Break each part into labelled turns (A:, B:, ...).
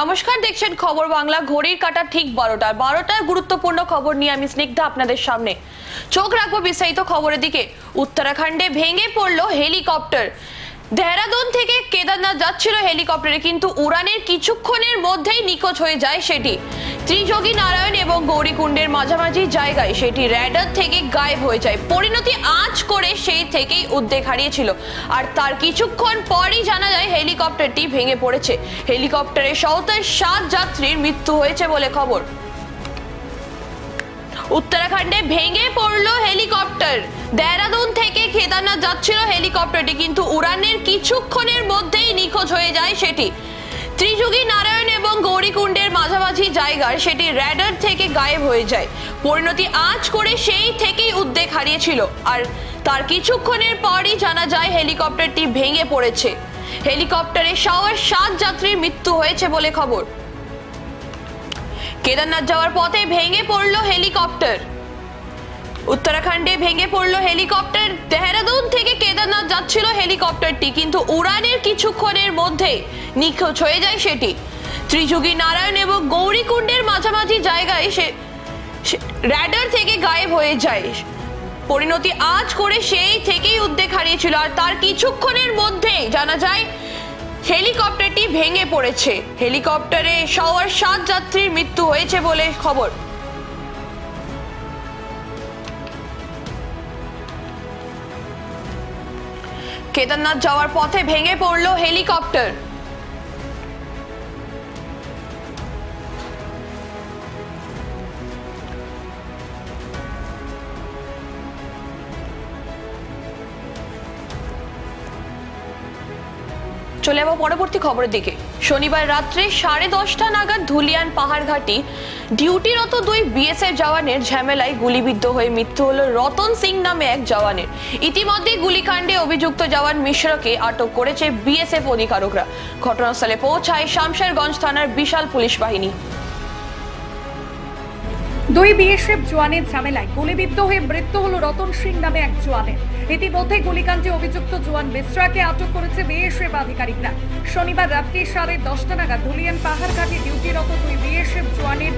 A: নমস্কার, দেখছেন খবর বাংলা। ঘড়ির কাটা ঠিক বারোটা বারোটার গুরুত্বপূর্ণ খবর নিয়ে আমি স্নিগ্ধ আপনাদের সামনে। চোখ রাখব বিস্তারিত খবরের দিকে। উত্তরাখণ্ডে ভেঙে পড়ল হেলিকপ্টার। দেহরাদুন থেকে কেদারনাথ যাচ্ছিল হেলিকপ্টারে, কিন্তু উড়ানের কিছুক্ষণের মধ্যেই নিখোঁজ হয়ে যায় সেটি। ত্রিযোগী নারায়ণ এবং গৌরীকুণ্ডের মাঝামাঝি জায়গায় সেটি র্যাডার থেকে গায়েব হয়ে যায়। পরিণতি আঁচ করে সেই থেকেই উদ্বেগ হারিয়েছিল। আর তার কিছুক্ষণ পরই জানা যায় হেলিকপ্টারটি ভেঙে পড়েছে। হেলিকপ্টারে সহতায় সাত যাত্রীর মৃত্যু হয়েছে বলে খবর। উত্তরাখণ্ডে ভেঙে পড়ল হেলিকপ্টার। দেহরাদুন থেকে কেদারনাথ যাচ্ছিল হেলিকপ্টারটি, কিন্তু উড়ানের কিছুক্ষণের মধ্যেই নিখোঁজ হয়ে যায় সেটি। ত্রিযুগী নারায়ণ এবং গৌরীকুণ্ডের মাঝামাঝি জায়গার সেটি র্যাডার থেকে গায়েব হয়ে যায়। পরিণতি আজ করে সেই থেকেই উদ্বেগ হারিয়েছিল। আর তার কিছুক্ষণের পরই জানা যায় হেলিকপ্টারটি ভেঙে পড়েছে। হেলিকপ্টারে সওয়ার সাত যাত্রীর মৃত্যু হয়েছে বলে খবর। কেদারনাথ যাওয়ার পথে ভেঙে পড়ল হেলিকপ্টার। উত্তরাখণ্ডে ভেঙে পড়ল হেলিকপ্টার। দেহরাদুন থেকে কেদারনাথ যাচ্ছিল হেলিকপ্টারটি, কিন্তু উড়ানের কিছুক্ষণের মধ্যে নিখোঁজ হয়ে যায় সেটি। ত্রিযুগী নারায়ণ এবং গৌরীকুণ্ডের মাঝামাঝি জায়গায় সে র্যাডার থেকে গায়েব হয়ে যায়। পরিণতি আজ করে সেই থেকেই উদ্বেগ হারিয়েছিল, আর তার কিছুক্ষণের মধ্যেই জানা যায় হেলিকপ্টারটি ভেঙে পড়েছে। হেলিকপ্টারে সবার সাত যাত্রীর মৃত্যু হয়েছে বলে খবর। কেদারনাথ যাওয়ার পথে ভেঙে পড়ল হেলিকপ্টার। চলে যাব পরবর্তী খবরের দিকে। শনিবার রাত্রে সাড়ে দশটা নাগাদ ধুলিয়ান পাহাড়ঘাটি ডিউটিরত দুই বিএসএফ জওয়ানের ঝামেলায় গুলিবিদ্ধ হয়ে মৃত্যু হল রতন সিং নামে এক জওয়ানের। ইতিমধ্যে গুলিকাণ্ডে অভিযুক্ত জওয়ান মিশ্রকে আটক করেছে বিএসএফ অধিকারকরা। ঘটনাস্থলে পৌঁছায় শামশেরগঞ্জ থানার বিশাল পুলিশ বাহিনী।
B: দুই বিএসএফ জওয়ানের ঝামেলায় গুলিবিদ্ধ হয়ে মৃত্যু হল রতন সিং নামে এক জওয়ানের। ইতিমধ্যে গুলিকাণ্ডে অভিযুক্ত জোয়ান মিশ্রাকে আটক করেছে বিএসএফ আধিকারিকরা। শনিবার রাত্রি সাড়ে দশটা নাগাদ ধুলিয়ান পাহাড়ঘাটে ডিউটিরত দুই বিএসএফ ঝামেলার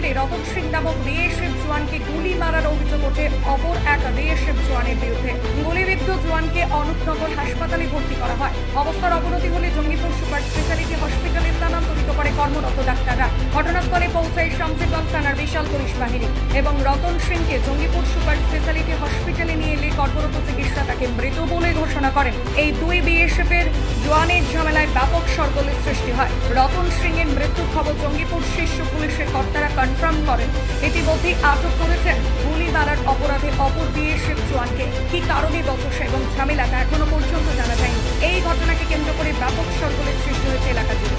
B: জেরে রতন সিং নামক বিএসএফ জওয়ানকে গুলি মারার অভিযোগ ওঠে। অপর এক বিএসএফ জওয়ানের বিরুদ্ধে গুলিবিদ্ধ জওয়ানকে অনুপনগর হাসপাতালে ভর্তি করা হয়। অবস্থার অবনতি হলে জঙ্গিপুর সুপার স্পেশালিটি হসপিটালে স্থানান্তরিত করে কর্মরত ডাক্তাররা। ঘটনাস্থলে পৌঁছায় শামসিগঞ্জ থানার বিশাল পুলিশ বাহিনী এবং রতন সিংকে জঙ্গিপুর সুপার স্পেশালিটি হসপিটালে নিয়ে এলে কর্মরত চিকিৎসা তাকে মৃত বলে ঘোষণা করেন। এই দুই বিএসএফ এর ঝামেলায় ব্যাপক সরগোলের সৃষ্টি হয়। রতন সিং এর মৃত্যুর খবর জঙ্গিপুর শীর্ষ পুলিশের কর্তারা কনফার্ম করেন ইতিমধ্যেই আটক করেছেন গুলি মারার অপরাধে অপর বিএসএফ জওয়ানকে কি কারণে বচসা এবং ঝামেলা তা এখনও পর্যন্ত জানা যায়নি। এই ঘটনাকে কেন্দ্র করে ব্যাপক সরগোলের সৃষ্টি হয়েছে এলাকা জুড়ে।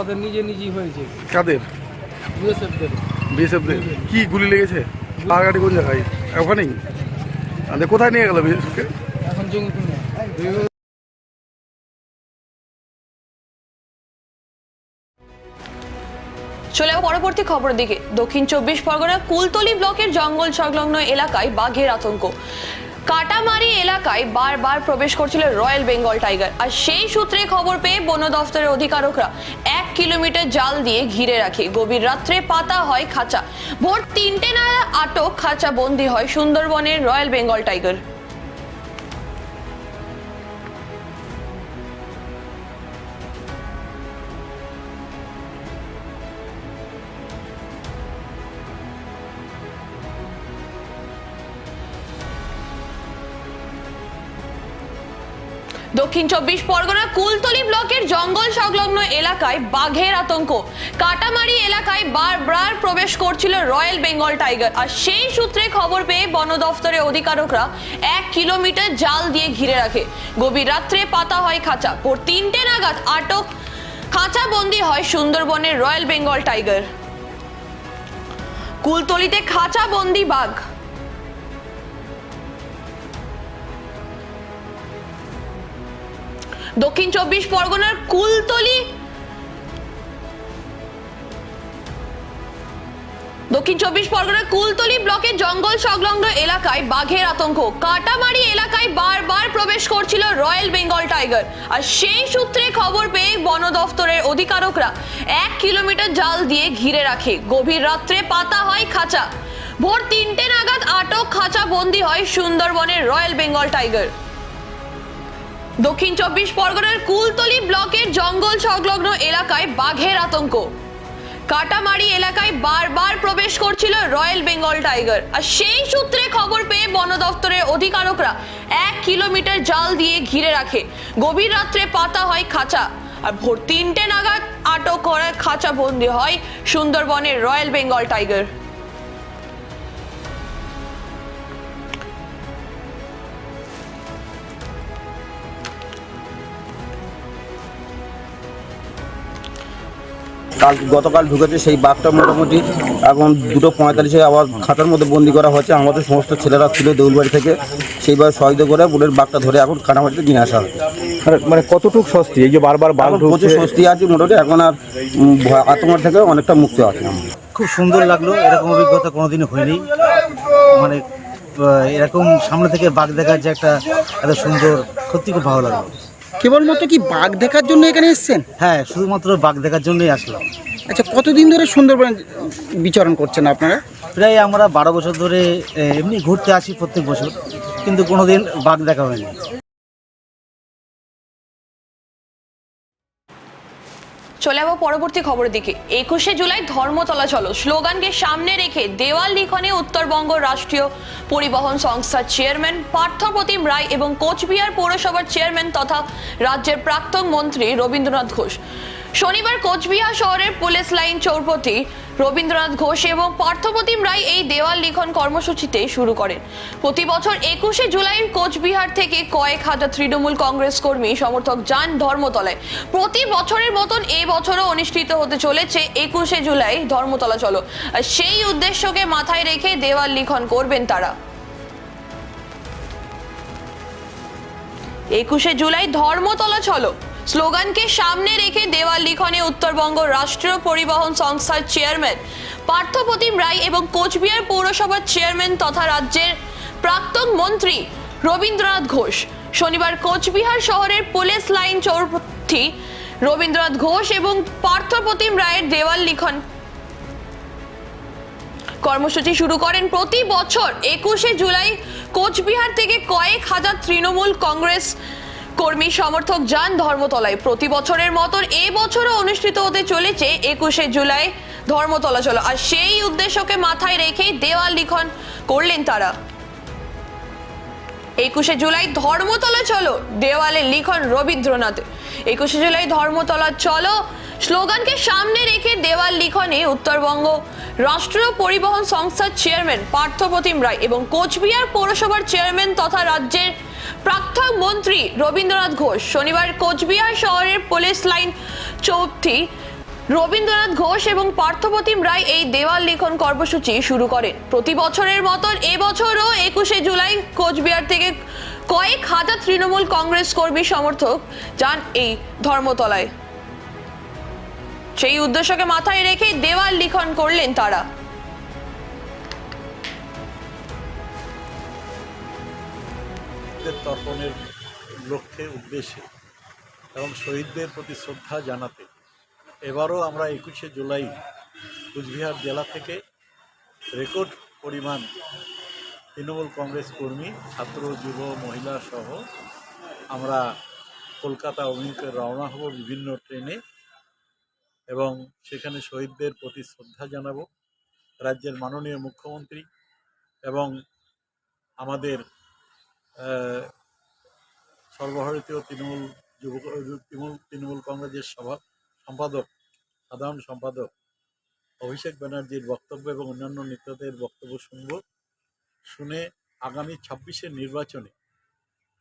C: ওদের নিজে নিজেই হয়েছে।
D: কাদের?
C: বিএসএফদের।
D: বিএসএফদের। কি গুলি লেগেছে? পাহাড়ঘাটি কোন জায়গায়? ওখানেই? আরে কোথায় নিয়ে গেল বিএসএফকে?
C: এখন জঙ্গিপুর
A: চলে যাব পরবর্তী খবরের দিকে। দক্ষিণ চব্বিশ পরগনার কুলতলি ব্লকের জঙ্গল সংলগ্ন এলাকায় বাঘের আতঙ্ক। কাটামারি এলাকায় বারবার প্রবেশ করছিল রয়্যাল বেঙ্গল টাইগার। আর সেই সূত্রে খবর পেয়ে বন দফতরের অধিকারকরা এক কিলোমিটার জাল দিয়ে ঘিরে রাখে। গভীর রাত্রে পাতা হয় খাঁচা। ভোর তিনটে নাগাদ আটক খাঁচা বন্দি হয় সুন্দরবনের রয়্যাল বেঙ্গল টাইগার। দক্ষিণ চব্বিশ পরগনা কুলতলি ব্লকের জঙ্গল সংলগ্ন এলাকায় বাঘের আতঙ্ক। কাটামারি এলাকায় বারবার প্রবেশ করছিল রয়্যাল বেঙ্গল টাইগার। আর সেই সূত্রে খবর পেয়ে বন দফতরের অধিকারকরা এক কিলোমিটার জাল দিয়ে ঘিরে রাখে। গভীর রাত্রে পাতা হয় খাঁচা। ভোর তিনটে নাগাদ আটক খাঁচা বন্দি হয় সুন্দরবনের রয়্যাল বেঙ্গল টাইগার। কুলতলিতে খাঁচা বন্দি বাঘ। দক্ষিণ চব্বিশ পরগনার কুলতলি। দক্ষিণ চব্বিশ পরগনার কুলতলি ব্লকের জঙ্গল সংলগ্ন এলাকায় বাঘের আতঙ্ক। কাটামারি এলাকায় বারবার প্রবেশ করছিল রয়্যাল বেঙ্গল টাইগার। আর সেই সূত্রে খবর পেয়ে বন দফতরের অধিকারকরা এক কিলোমিটার জাল দিয়ে ঘিরে রাখে। গভীর রাত্রে পাতা হয় খাঁচা। ভোর তিনটে নাগাদ আটক খাঁচা বন্দি হয় সুন্দরবনের রয়্যাল বেঙ্গল টাইগার। দক্ষিণ চব্বিশ পরগনার কুলতলি ব্লকের জঙ্গল সংলগ্ন এলাকায় বাঘের আতঙ্ক। কাটামারি এলাকায় বারবার প্রবেশ করছিল রয়্যাল বেঙ্গল টাইগার। আর সেই সূত্রে খবর পেয়ে বন দফতরের অধিকারকরা এক কিলোমিটার জাল দিয়ে ঘিরে রাখে। গভীর রাত্রে পাতা হয় খাঁচা। আর ভোর তিনটে নাগাদ আটক করে খাঁচা বন্দি হয় সুন্দরবনের রয়্যাল বেঙ্গল টাইগার।
E: কাল গতকাল ঢুকেছে সেই বাঘটা মোটামুটি এখন দুটো পঁয়তাল্লিশে আবার খাতার মধ্যে বন্দি করা হচ্ছে আমাদের সমস্ত ছেলেরা ছিল দেউলবাড়ি থেকে সেইভাবে সহযোগিতা করে বুলের বাঘটা ধরে এখন কানামাটিতে নিয়ে আসা হয়
F: মানে- মানে কতটুক স্বস্তি? এই যে বারবার বাঘ
E: প্রচুর স্বস্তি আছে মোটামুটি এখন আর আতঙ্ক থেকে অনেকটা মুক্তি আছে।
G: খুব সুন্দর লাগল এরকম অভিজ্ঞতা কোনোদিনও হয়নি। মানে এরকম সামনে থেকে বাঘ দেখার যে একটা এত সুন্দর সত্যি খুব ভালো লাগল।
H: কেবলমাত্র কি বাঘ দেখার জন্য এখানে এসেছেন?
G: হ্যাঁ শুধুমাত্র বাঘ দেখার জন্যই আসলাম।
H: আচ্ছা কতদিন ধরে সুন্দরবন বিচরণ করছেন আপনারা?
G: প্রায় আমরা বারো বছর ধরে এমনি ঘুরতে আসি প্রত্যেক বছর কিন্তু কোনোদিন বাঘ দেখা হয়নি।
A: চলে যাব পরবর্তী খবরের দিকে। একুশে জুলাই ধর্মতলা চলো স্লোগানকে সামনে রেখে দেওয়াল লিখনে উত্তরবঙ্গ রাষ্ট্রীয় পরিবহন সংস্থার চেয়ারম্যান পার্থপ্রতিম রায় এবং কোচবিহার পৌরসভার চেয়ারম্যান তথা রাজ্যের প্রাক্তন মন্ত্রী রবীন্দ্রনাথ ঘোষ। শনিবার কোচবিহার শহরের পুলিশ লাইন চৌপতি রবীন্দ্রনাথ ঘোষ এবং পার্থপ্রতিম রায় এই দেওয়াল লিখন কর্মসূচিতে শুরু করেন। প্রতি বছর একুশে জুলাই কোচবিহার থেকে কয়েক হাজার তৃণমূল কংগ্রেস কর্মী, সমর্থক যান ধর্মতলায়। প্রতি বছরের মতন এই বছরও অনুষ্ঠিত হতে চলেছে একুশে জুলাই ধর্মতলা চলো। সেই উদ্দেশ্যকে মাথায় রেখে দেওয়াল লিখন করবেন তারা। একুশে জুলাই ধর্মতলা চলো। স্লোগানকে সামনে রেখে দেওয়াল লিখনে উত্তরবঙ্গ রাষ্ট্রীয় পরিবহন সংস্থার চেয়ারম্যান পার্থপ্রতিম রায় এবং কোচবিহার পৌরসভার চেয়ারম্যান তথা রাজ্যের প্রাক্তন মন্ত্রী রবীন্দ্রনাথ ঘোষ। শনিবার কোচবিহার শহরের পুলিশ লাইন চৌপথি রবীন্দ্রনাথ ঘোষ এবং পার্থপ্রতিম রায়ের দেওয়াল লিখন কর্মসূচি শুরু করেন প্রতি বছর একুশে জুলাই কোচবিহার থেকে কয়েক হাজার তৃণমূল কংগ্রেস কর্মী সমর্থক যান ধর্মতলায়। প্রতি বছরের মতন এ বছরও অনুষ্ঠিত হতে চলেছে একুশে জুলাই ধর্মতলা চলো। আর সেই উদ্দেশ্যকে মাথায় রেখেই দেওয়াল লিখন করলেন তারা। একুশে জুলাই ধর্মতলা চলো, দেওয়ালে লিখন রবীন্দ্রনাথ। একুশে জুলাই ধর্মতলা চলো, স্লোগানকে সামনে রেখে দেওয়াল লিখনে উত্তরবঙ্গ রাষ্ট্রীয় পরিবহন সংস্থার চেয়ারম্যান পার্থপ্রতিম রায় এবং কোচবিহার পৌরসভার চেয়ারম্যান তথা রাজ্যের প্রাক্তন মন্ত্রী রবীন্দ্রনাথ ঘোষ। শনিবার কোচবিহার শহরের পুলিশ লাইন চৌথি রবীন্দ্রনাথ ঘোষ এবং পার্থপ্রতিম রায় এই দেওয়াল লিখন কর্মসূচি শুরু করেন। প্রতি বছরের মতন এবছরও একুশে জুলাই কোচবিহার থেকে কয়েক হাজার তৃণমূল কংগ্রেস কর্মী সমর্থক যান এই ধর্মতলায়। সেই উদ্দেশ্যকে মাথায় রেখে দেওয়াল লিখন করলেন তারা।
I: শহীদদের তর্পণের লক্ষ্যে উদ্দেশ্যে এবং শহীদদের প্রতি শ্রদ্ধা জানাতে এবারও আমরা একুশে জুলাই কুচবিহার জেলা থেকে রেকর্ড পরিমাণ তৃণমূল কংগ্রেস কর্মী, ছাত্র, যুব, মহিলা সহ আমরা কলকাতা অভিমুখে রওনা হব বিভিন্ন ট্রেনে এবং সেখানে শহীদদের প্রতি শ্রদ্ধা জানাব। রাজ্যের মাননীয় মুখ্যমন্ত্রী এবং আমাদের সর্বভারতীয় তৃণমূল যুব, তৃণমূল তৃণমূল কংগ্রেসের সভা সম্পাদক, সাধারণ সম্পাদক অভিষেক ব্যানার্জির বক্তব্য এবং অন্যান্য নেতাদের বক্তব্য শুনব, শুনে আগামী ছাব্বিশের নির্বাচনে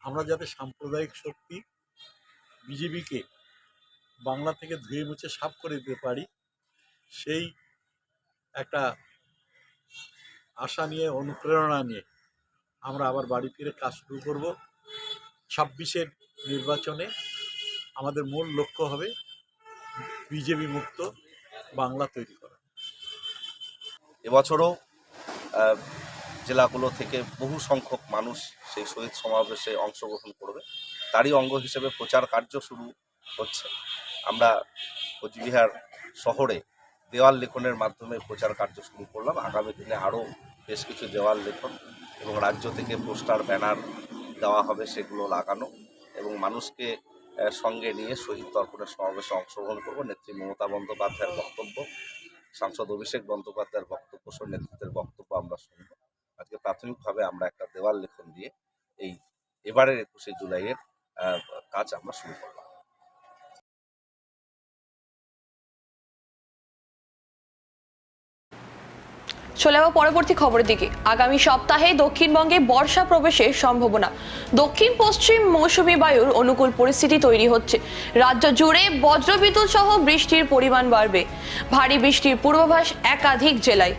I: আমরা যাতে সাম্প্রদায়িক শক্তি বিজেপিকে বাংলা থেকে ধুয়ে মুছে সাফ করে দিতে পারি, সেই একটা আশা নিয়ে, অনুপ্রেরণা নিয়ে আমরা আবার বাড়ি ফিরে কাজ শুরু করব। ছাব্বিশের নির্বাচনে আমাদের মূল লক্ষ্য হবে বিজেপি মুক্ত বাংলা তৈরি করা।
J: এবছরও জেলাগুলো থেকে বহু সংখ্যক মানুষ সেই শহীদ সমাবেশে অংশগ্রহণ করবে। তারই অঙ্গ হিসেবে প্রচার কার্য শুরু হচ্ছে। আমরা কোচবিহার শহরে দেওয়াল লেখনের মাধ্যমে প্রচার কার্য শুরু করলাম। আগামী দিনে আরও বেশ কিছু দেওয়াল লেখন এবং রাজ্য থেকে পোস্টার, ব্যানার দেওয়া হবে সেগুলো লাগানো এবং মানুষকে সঙ্গে নিয়ে শহীদ তর্পণের সমাবেশে অংশগ্রহণ করব। নেত্রী মমতা বন্দ্যোপাধ্যায়ের বক্তব্য, সাংসদ অভিষেক বন্দ্যোপাধ্যায়ের বক্তব্য সহ নেতৃত্বের বক্তব্য আমরা শুনব। আজকে প্রাথমিকভাবে আমরা একটা দেওয়াল লেখন দিয়ে এই এবারের একুশে জুলাইয়ের কাজ আমরা শুরু করলাম
A: চলে যাব পরবর্তী খবরের দিকে। আগামী সপ্তাহে দক্ষিণবঙ্গে বর্ষা প্রবেশের সম্ভাবনা। দক্ষিণ পশ্চিম মৌসুমি বায়ুর অনুকূল পরিস্থিতি তৈরি হচ্ছে। রাজ্য জুড়ে বজ্রবিদ্যুৎ সহ বৃষ্টির পরিমাণ বাড়বে। ভারী বৃষ্টির পূর্বাভাস একাধিক জেলায়।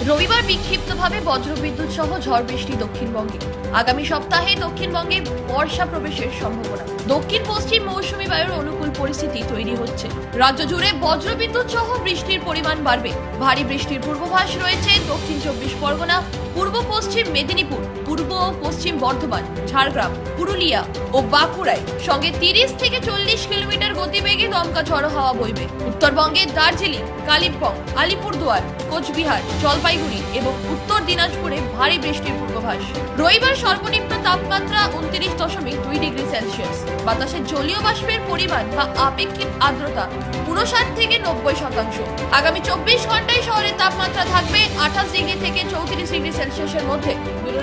A: রবিবার বিক্ষিপ্তভাবে বজ্রবিদ্যুৎ সহ ঝড় বৃষ্টি দক্ষিণবঙ্গে। আগামী সপ্তাহে দক্ষিণবঙ্গে বর্ষা প্রবেশের সম্ভাবনা। দক্ষিণ পশ্চিম মৌসুমী বায়ুর অনুকূল পরিস্থিতি তৈরি হচ্ছে। রাজ্য জুড়ে বজ্রবিদ্যুৎ সহ বৃষ্টির পরিমাণ বাড়বে। ভারী বৃষ্টির পূর্বাভাস রয়েছে দক্ষিণ চব্বিশ পরগনা, পূর্ব পশ্চিম মেদিনীপুর, পূর্ব ও পশ্চিম বর্ধমান, ঝাড়গ্রাম, পুরুলিয়া ও বাঁকুড়ায়। সঙ্গে তিরিশ থেকে চল্লিশ কিলোমিটার গতিবেগে দমকা ঝড়ো হাওয়া বইবে। উত্তরবঙ্গে দার্জিলিং, কালিম্পং, আলিপুরদুয়ার, কোচবিহার জলপাইগুড়ি এবং উত্তর দিনাজপুরে ভারী বৃষ্টির পূর্বাভাস। রবিবার সর্বনিম্ন তাপমাত্রা উনত্রিশ দশমিক দুই ডিগ্রি সেলসিয়াস। বাতাসে জলীয় বাষ্পের পরিমাণ বা আপেক্ষিক আর্দ্রতা উনষাট থেকে নব্বই শতাংশ। আগামী চব্বিশ ঘন্টায় শহরের তাপমাত্রা থাকবে আঠাশ ডিগ্রি থেকে চৌত্রিশ ডিগ্রি সেলসিয়াসের মধ্যে।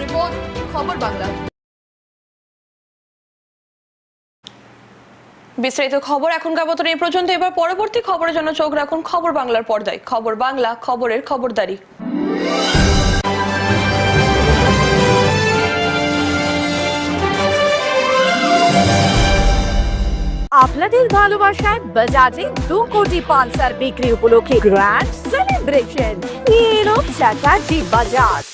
A: রিপোর্ট, খবর বাংলা। বিস্তারিত খবর এখনকার মতন এই পর্যন্ত এবার পরবর্তী খবরের জন্য চোখ রাখুন খবর বাংলার পর্দায়। খবর বাংলা, খবরের খবরদারি।
K: আপনাদের ভালোবাসায় বাজাজে দু কোটি পালসার বিক্রি উপলক্ষে গ্র্যান্ড সেলিব্রেশন নিয়ে এলো চ্যাটার্জি বাজাজ।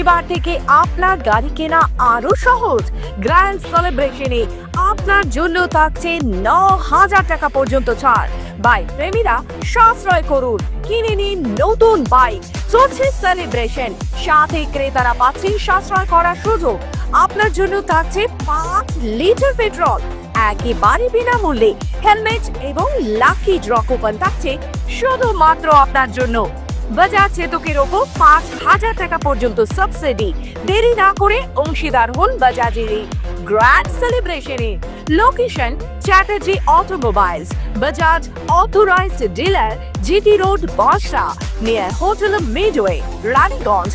K: এবার থেকে আপনার গাড়ি কেনা আরও সহজ। গ্র্যান্ড সেলিব্রেশনে আপনার জন্য থাকছে ন হাজার টাকা পর্যন্ত ছাড়। বাইক প্রেমীরা, সাশ্রয় করুন। কিনে নিন নতুন বাইক। চলছে সেলিব্রেশন সাথে ক্রেতারা পাচ্ছেন সাশ্রয় করার সুযোগ। আপনার জন্য থাকছে পাঁচ লিটার পেট্রোল। একেবারে বিনামূল্যে। হেলমেট এবং লাকি ড্র কুপন থাকছে শুধুমাত্র আপনার জন্য। বাজাজ চেতকের ওপর পাঁচ হাজার টাকা পর্যন্ত সাবসিডি দেরি না করে অংশীদার হন বাজাজের। Grand সেলিব্রেশনে location Chatterjee automobiles Bajaj authorized dealer GT road বাসা নিয়ার হোটেল মিডওয়ে রানীগঞ্জ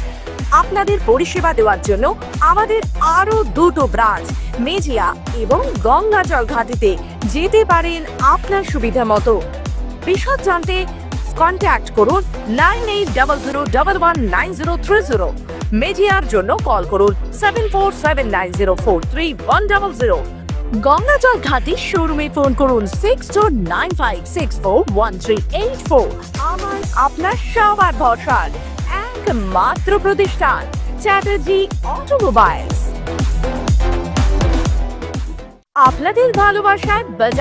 K: আপনাদের পরিষেবা দেওয়ার জন্য আমাদের আরও দুটো ব্রাঞ্চ মেজিয়া এবং গঙ্গাজল ঘাটিতে যেতে পারেন আপনার সুবিধা মতো। বিশদ জানতে কন্ট্যাক্ট করুন nine eight double zero double one nine zero three zero. Magyar জন্য কল করুন seven four seven nine zero ঘাটি শোরুমে ফোন করুন সিক্স টু আমার আপনার সবার ভরসার একমাত্র প্রতিষ্ঠান চ্যাটার্জি অটোমোবাইলস আপনাদের ভালোবাসায় বাজার